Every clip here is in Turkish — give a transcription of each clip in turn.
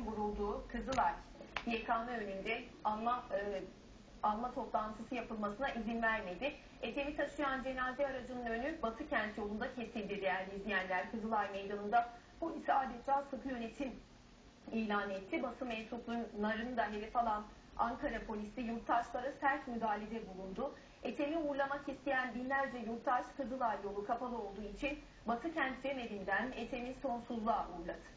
Vurulduğu Kızılay YKM önünde anma, e, anma toplantısı yapılmasına izin vermedi. Ethem'i taşıyan cenaze aracının önü Batı kent yolunda kesildi değerli izleyenler. Kızılay Meydanı'nda polis adeta sıkı yönetim ilan etti. Basın mensuplarını da hedef alan Ankara polisi yurttaşlara sert müdahalede bulundu. Ethem'i uğurlamak isteyen binlerce yurttaş Kızılay yolu kapalı olduğu için Batı kent cemevinden Ethem'i sonsuzluğa uğurladı.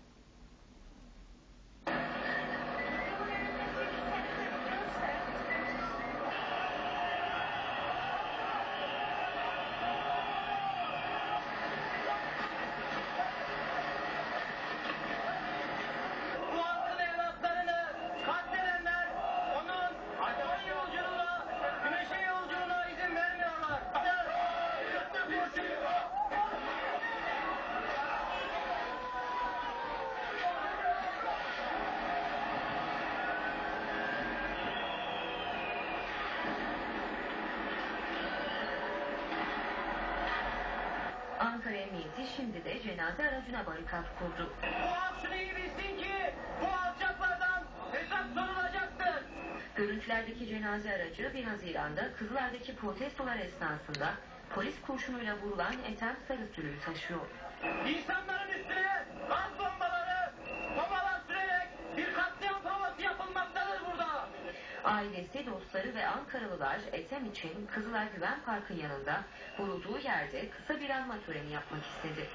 Ankara Emniyeti şimdi de cenaze aracına barikat kurdu. Halk şunu iyi bilsin ki bu alçaklardan hesap sorulacaktır. Görüntülerdeki cenaze aracı 1 Haziran'da Kızılay'daki protestolar esnasında polis kurşunuyla vurulan Ethem Sarısülü'yü taşıyor. İnsanların üstüne gaz bombaları, bombalar Ailesi, dostları ve Ankaralılar Ethem için Kızılay Güven Parkı yanında vurulduğu yerde kısa bir anma töreni yapmak istedi.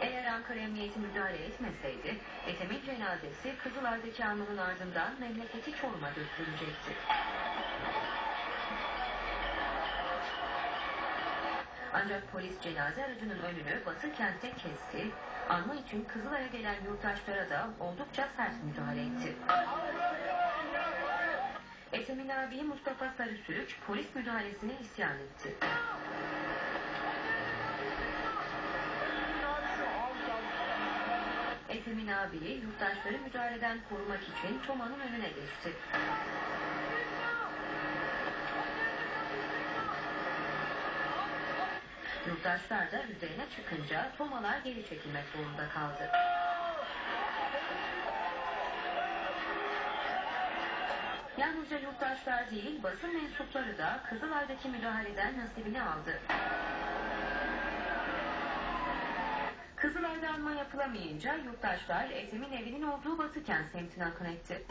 Eğer Ankara Emniyeti müdahale etmeseydi, Ethem'in cenazesi Kızılay'daki anının ardından memleketi Çorum'a götürülecekti. Ancak polis cenaze aracının önünü Batı kentte kesti, anma için Kızılay'a gelen yurttaşlara da oldukça sert müdahale etti. Ethem'in abiyi Mustafa Sarısülük polis müdahalesine isyan etti. Ethem'in abiyi yurttaşları müdahaleden korumak için Toma'nın önüne geçti. Yurttaşlar da üzerine çıkınca Tomalar geri çekilmek zorunda kaldı. Yalnızca yurttaşlar değil, basın mensupları da Kızılay'daki müdahaleden nasibini aldı. Kızılay'da anma yapılamayınca yurttaşlar Ethem'in evinin olduğu Batı kent semtine akın etti.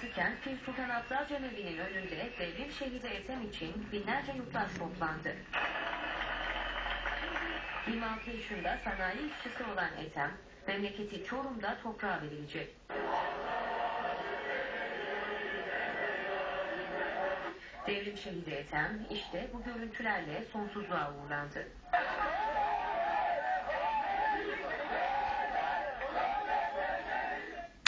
Pir Sultan Abdal Cemevi'nin önünde devrim şehidi Ethem için binlerce yurttaş toplandı. 26 yaşında sanayi işçisi olan Ethem, memleketi Çorum'da toprağa verilecek. Devrim şehidi Ethem işte bu görüntülerle sonsuzluğa uğurlandı.